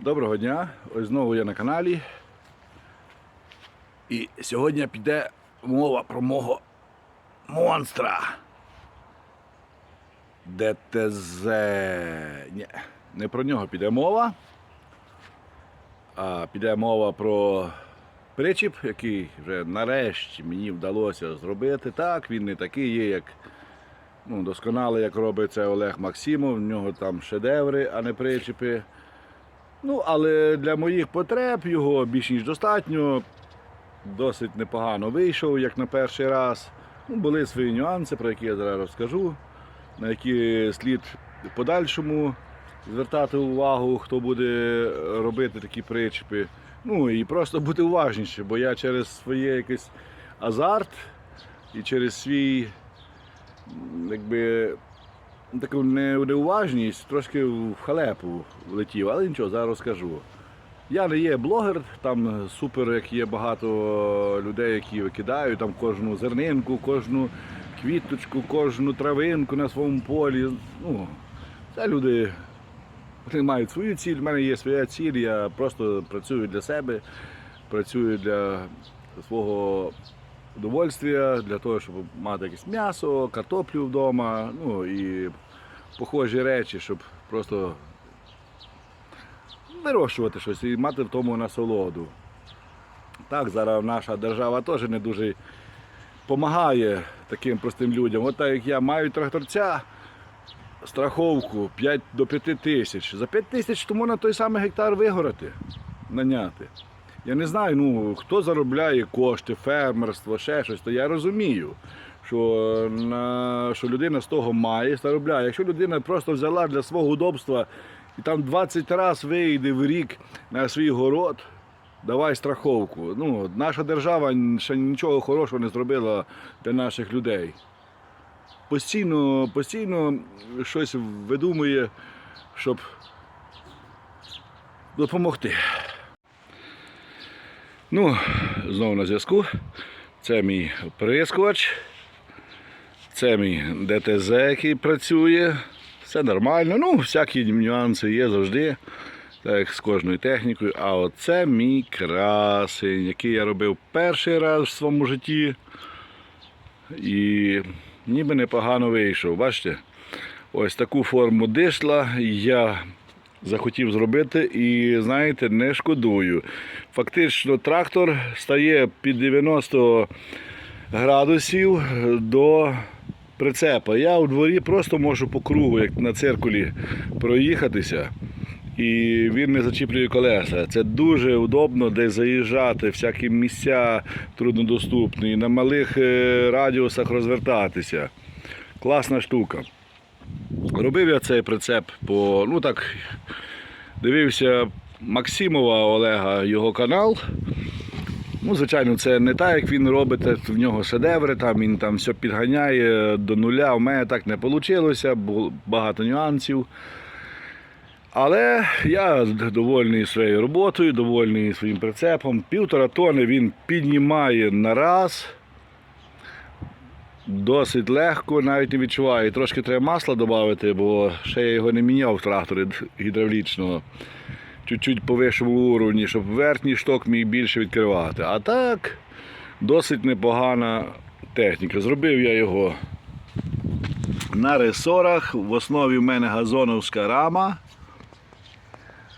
Доброго дня! Ось знову я на каналі. І сьогодні піде мова про мого монстра. ДТЗ. Ні, не про нього піде мова. А піде мова про причіп, який вже нарешті мені вдалося зробити. Так, він не такий є, як ну, досконалий, як робить це Олег Максимов. В нього там шедеври, а не причіпи. Ну, але для моїх потреб його більш ніж достатньо. Досить непогано вийшов, як на перший раз. Ну, були свої нюанси, про які я зараз розкажу, на які слід в подальшому звертати увагу, хто буде робити такі причепи. Ну і просто бути уважніше, бо я через своє якийсь азарт і через свій якби, таку не- неуважність трошки в халепу влетів, але нічого, зараз розкажу. Я не є блогер, там супер, як є багато людей, які викидають там кожну зернинку, кожну квіточку, кожну травинку на своєму полі. Ну, це люди вони мають свою ціль, в мене є своя ціль, я просто працюю для себе, працюю для свого удовольствия, для того, щоб мати якесь м'ясо, картоплю вдома, ну і похожі речі, щоб просто вирощувати щось і мати в тому насолоду. Так, зараз наша держава теж не дуже допомагає таким простим людям. От так як я маю тракторця, страховку 5 до 5 тисяч. За 5 тисяч то можна той самий гектар вигорати, наняти. Я не знаю, ну, хто заробляє кошти, фермерство, ще щось, то я розумію, що, на, що людина з того має, заробляє. Якщо людина просто взяла для свого удобства і там 20 разів вийде в рік на свій город, давай страховку. Ну, наша держава ще нічого хорошого не зробила для наших людей. Постійно, постійно щось видумує, щоб допомогти. Ну, знову на зв'язку. Це мій прискоч. Це мій ДТЗ, який працює. Все нормально. Ну, всякі нюанси є завжди. Так як з кожною технікою. А оце мій красень, який я робив перший раз в своєму житті. І ніби непогано вийшов. Бачите? Ось таку форму дишла я захотів зробити і, знаєте, не шкодую. Фактично трактор стає під 90 градусів до прицепа. Я у дворі просто можу по кругу, як на циркулі, проїхатися. І він не зачіплює колеса. Це дуже удобно десь заїжджати, всякі місця труднодоступні, на малих е, радіусах розвертатися. Класна штука. Робив я цей прицеп по, ну так, дивився Максимова Олега його канал. Ну, звичайно, це не так, як він робить, в нього шедеври, там він там все підганяє до нуля. У мене так не вийшло, було багато нюансів. Але я довольний своєю роботою, довольний своїм прицепом. Півтора тони він піднімає на раз. Досить легко, навіть не відчуваю. Трошки треба масла додати, бо ще я його не міняв в тракторі гідравлічного. Чуть-чуть по вищому уровні, щоб верхній шток міг більше відкривати. А так, досить непогана техніка. Зробив я його на ресорах. В основі в мене газоновська рама.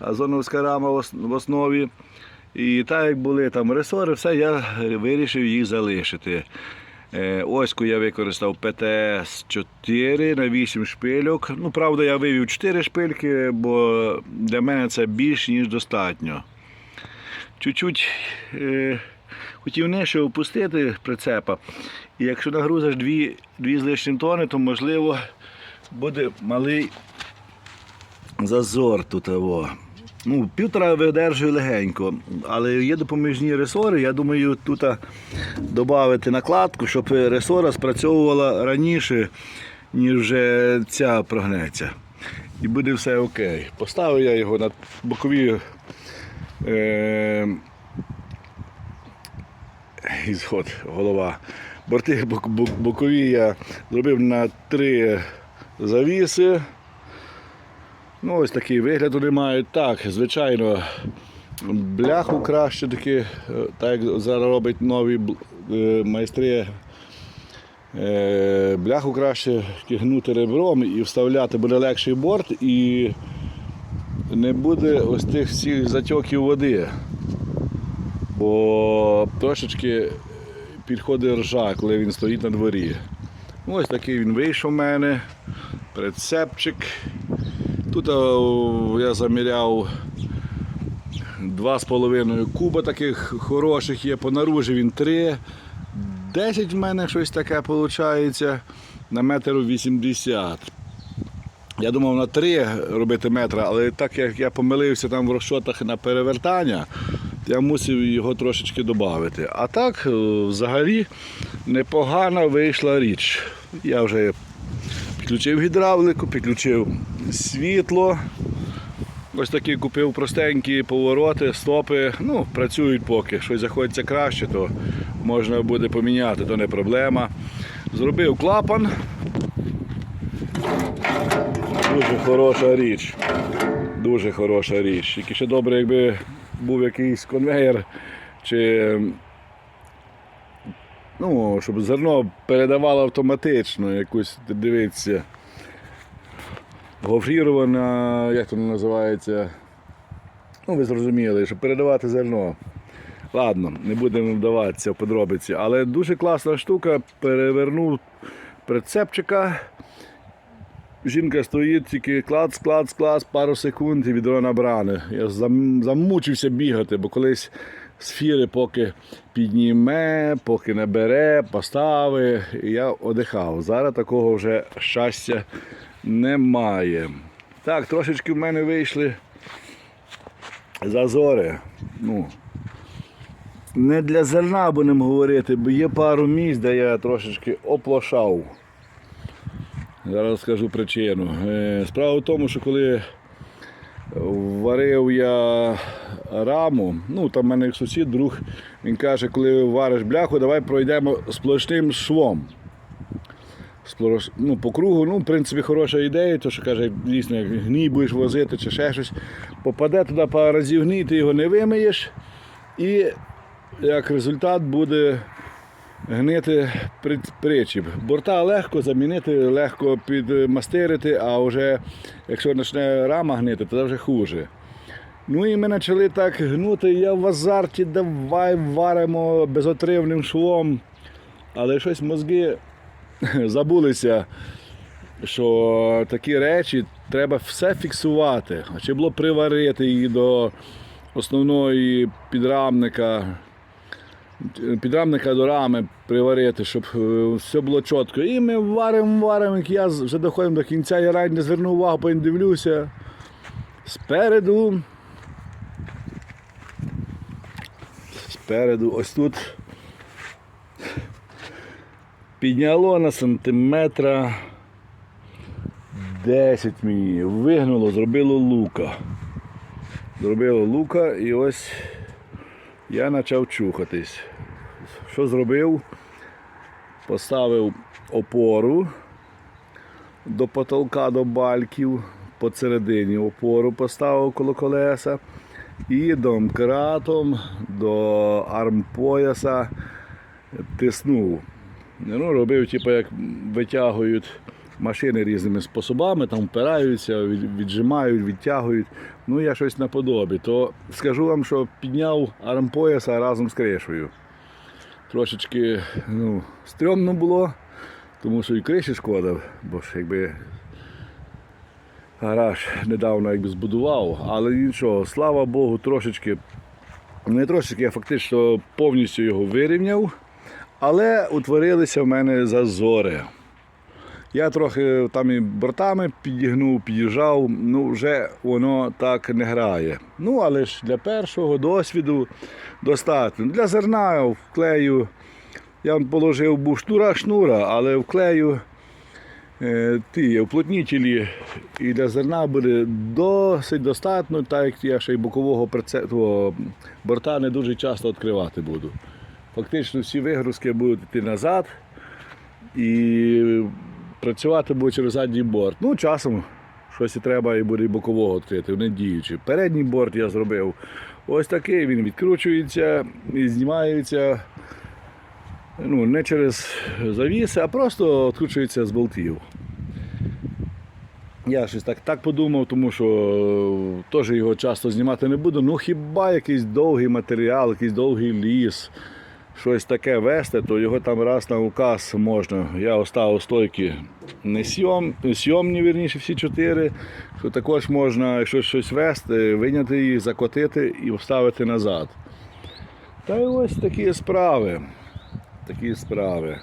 Газоновська рама в основі. І так як були там ресори, все, я вирішив їх залишити. Е, Оську я використав ПТС-4 на 8 шпильок. Ну, правда, я вивів 4 шпильки, бо для мене це більш ніж достатньо. Чуть-чуть е, хотів нижче опустити прицепа. І якщо нагрузиш 2, 2 з лишнім тони, то можливо буде малий зазор тут. О. Ну, півтора видержує легенько, але є допоміжні ресори. Я думаю, тут додати накладку, щоб ресора спрацьовувала раніше, ніж вже ця прогнеться. І буде все окей. Поставив я його на бокові е, ізход, голова. Борти бок- бок- бокові я зробив на три завіси. Ну, ось такий вигляд вони мають. Так, звичайно, бляху краще таки, е, так як зараз роблять нові е, майстри. Е, Бляху краще тягнути ребром і вставляти буде легший борт і не буде ось тих всіх затьоків води. Бо трошечки підходить ржа, коли він стоїть на дворі. Ну, Ось такий він вийшов в мене. Прицепчик. Тут я заміряв 2,5 куба таких хороших є, по наружі він 3. 10 в мене щось таке виходить на метр 80. Я думав на 3 робити метра, але так як я помилився там в розчотах на перевертання, я мусив його трошечки додати. А так, е, взагалі, непогана вийшла річ. Я вже підключив гідравлику, підключив світло. Ось такі купив простенькі повороти, стопи. Ну, працюють поки. Щось заходиться краще, то можна буде поміняти, то не проблема. Зробив клапан. Дуже хороша річ. Дуже хороша річ. Тільки ще добре, якби був якийсь конвейер, чи ну, щоб зерно передавало автоматично якусь, дивіться, гофрірована, як то називається. Ну, ви зрозуміли, щоб передавати зерно. Ладно, не будемо вдаватися в подробиці, але дуже класна штука. Перевернув прицепчика. Жінка стоїть, тільки клац, клац, клац, пару секунд і відро набране. Я замучився бігати, бо колись сфіри поки підніме, поки не бере, постави. І я одихав. Зараз такого вже щастя немає. Так, трошечки в мене вийшли зазори. Ну, не для зерна будемо говорити, бо є пару місць, де я трошечки оплошав. Зараз скажу причину. Е, Справа в тому, що коли варив я раму, ну там в мене сусід, друг, він каже, коли вариш бляху, давай пройдемо сплошним швом. Ну, по кругу, ну, в принципі, хороша ідея, то що каже, дійсно, як гній будеш возити чи ще щось, попаде туди пару разів гній, ти його не вимиєш, і як результат буде гнити при- причіп. Борта легко замінити, легко підмастирити, а вже якщо почне рама гнити, то вже хуже. Ну і ми почали так гнути, я в азарті, давай варимо безотривним швом. Але щось мозги забулися, що такі речі треба все фіксувати. Чи було приварити її до основної підрамника, підрамника до рами приварити, щоб е, все було чітко. І ми варимо, варимо, як я вже доходимо до кінця, я навіть не звернув увагу, потім дивлюся. Спереду. Спереду, ось тут підняло на сантиметра 10 мені. Вигнуло, зробило лука. Зробило лука і ось я почав чухатись. Що зробив? Поставив опору до потолка, до бальків, посередині опору поставив коло колеса і домкратом до армпояса тиснув. Ну, робив, типу, як витягують машини різними способами, там впираються, віджимають, відтягують. Ну, я щось наподобі. То скажу вам, що підняв армпояса разом з кришею. Трошечки ну, стрьомно було, тому що і криші шкода, бо ж якби гараж недавно якби збудував, але нічого, слава Богу, трошечки, не трошечки, я фактично повністю його вирівняв, але утворилися в мене зазори. Я трохи там і бортами підігнув, під'їжджав, ну вже воно так не грає. Ну, але ж для першого досвіду достатньо. Для зерна вклею, я положив був шнура шнура, але вклею е, ті уплотнітелі і для зерна буде досить достатньо, так як я ще й бокового прице- того борта не дуже часто відкривати буду. Фактично всі вигрузки будуть йти назад і працювати буде через задній борт. Ну, часом щось і треба і буде і бокового відкрити, вони діючі. Передній борт я зробив ось такий, він відкручується і знімається ну, не через завіси, а просто відкручується з болтів. Я щось так, так подумав, тому що теж його часто знімати не буду. Ну хіба якийсь довгий матеріал, якийсь довгий ліс, щось таке вести, то його там раз на указ можна. Я оставив стойки не сйом, сйомні, вірніше, всі чотири. Що також можна, якщо щось вести, виняти їх, закотити і вставити назад. Та й ось такі справи. Такі справи.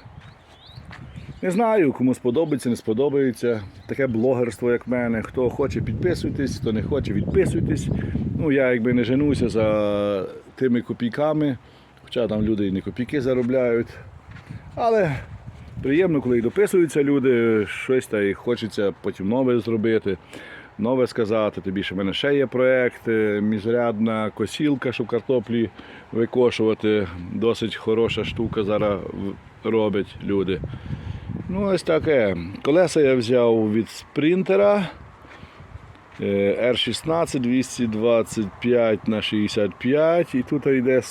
Не знаю, кому сподобається, не сподобається. Таке блогерство, як мене. Хто хоче, підписуйтесь, хто не хоче, відписуйтесь. Ну, я якби не женуся за тими копійками, хоча там люди і не копійки заробляють. Але приємно, коли і дописуються люди, щось та й хочеться потім нове зробити, нове сказати. Тобі ще в мене ще є проєкт, е, міжрядна косілка, щоб картоплі викошувати. Досить хороша штука зараз роблять люди. Ну, ось таке. Колеса я взяв від спринтера. Е, R16 225 на 65 і тут йде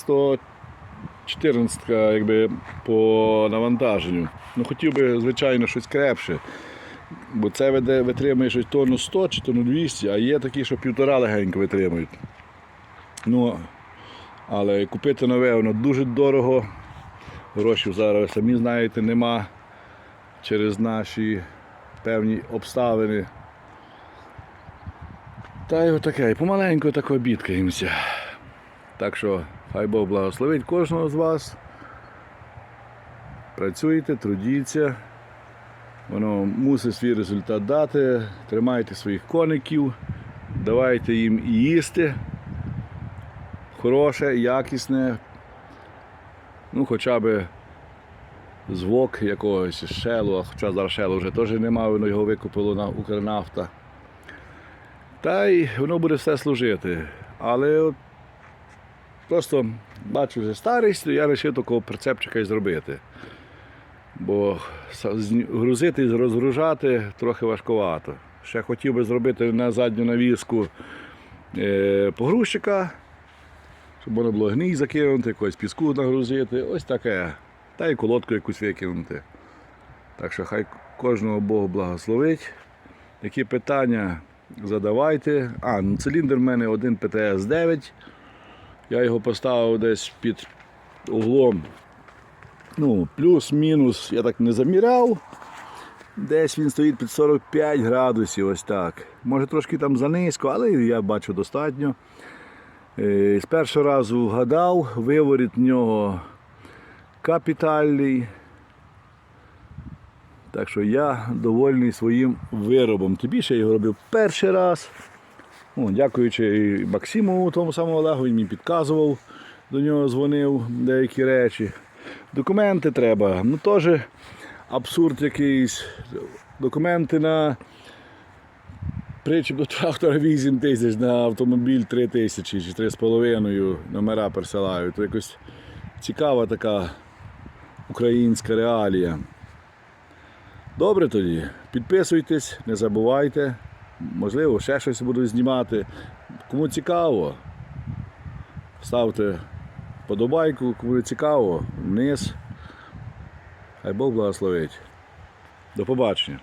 114 якби, по навантаженню. Ну, хотів би, звичайно, щось крепше. Бо це витримує щось тонну 100 чи тонну 200, а є такі, що півтора легенько витримують. Ну, але купити нове воно дуже дорого. Грошей зараз, самі знаєте, нема через наші певні обставини. Та й отаке, помаленьку тако бідкаємося. Так що хай Бог благословить кожного з вас. Працюйте, трудіться. Воно мусить свій результат дати. Тримайте своїх коників, давайте їм їсти. Хороше, якісне. Ну, хоча б звук якогось шелу, а хоча зараз шелу вже теж немає, воно його викупило на Укрнафта. Та й воно буде все служити. Але от просто бачу вже старість, я вирішив такого прицепчика і зробити. Бо грузити і розгружати трохи важкувато. Ще хотів би зробити на задню навіску е, погрузчика, щоб воно було гній закинути, якогось піску нагрузити. Ось таке. Та й колодку якусь викинути. Так що хай кожного Бог благословить. Які питання задавайте. А, ну циліндр в мене один ПТС-9. Я його поставив десь під углом. Ну, плюс-мінус, я так не заміряв. Десь він стоїть під 45 градусів, ось так. Може трошки там занизько, але я бачу достатньо. Е, З першого разу вгадав, виворіт в нього капітальний. Так що я довольний своїм виробом. Тобі ще його робив перший раз. О, дякуючи Максиму, тому самому Олегу, він мені підказував, до нього дзвонив деякі речі. Документи треба. Ну теж абсурд якийсь. Документи на причіп до трактора 8 тисяч, на автомобіль 3 тисячі чи 3,5 номера присилають. То якось цікава така українська реалія. Добре тоді. Підписуйтесь, не забувайте. Можливо, ще щось буду знімати. Кому цікаво, ставте подобайку, кому цікаво, вниз. Хай Бог благословить. До побачення.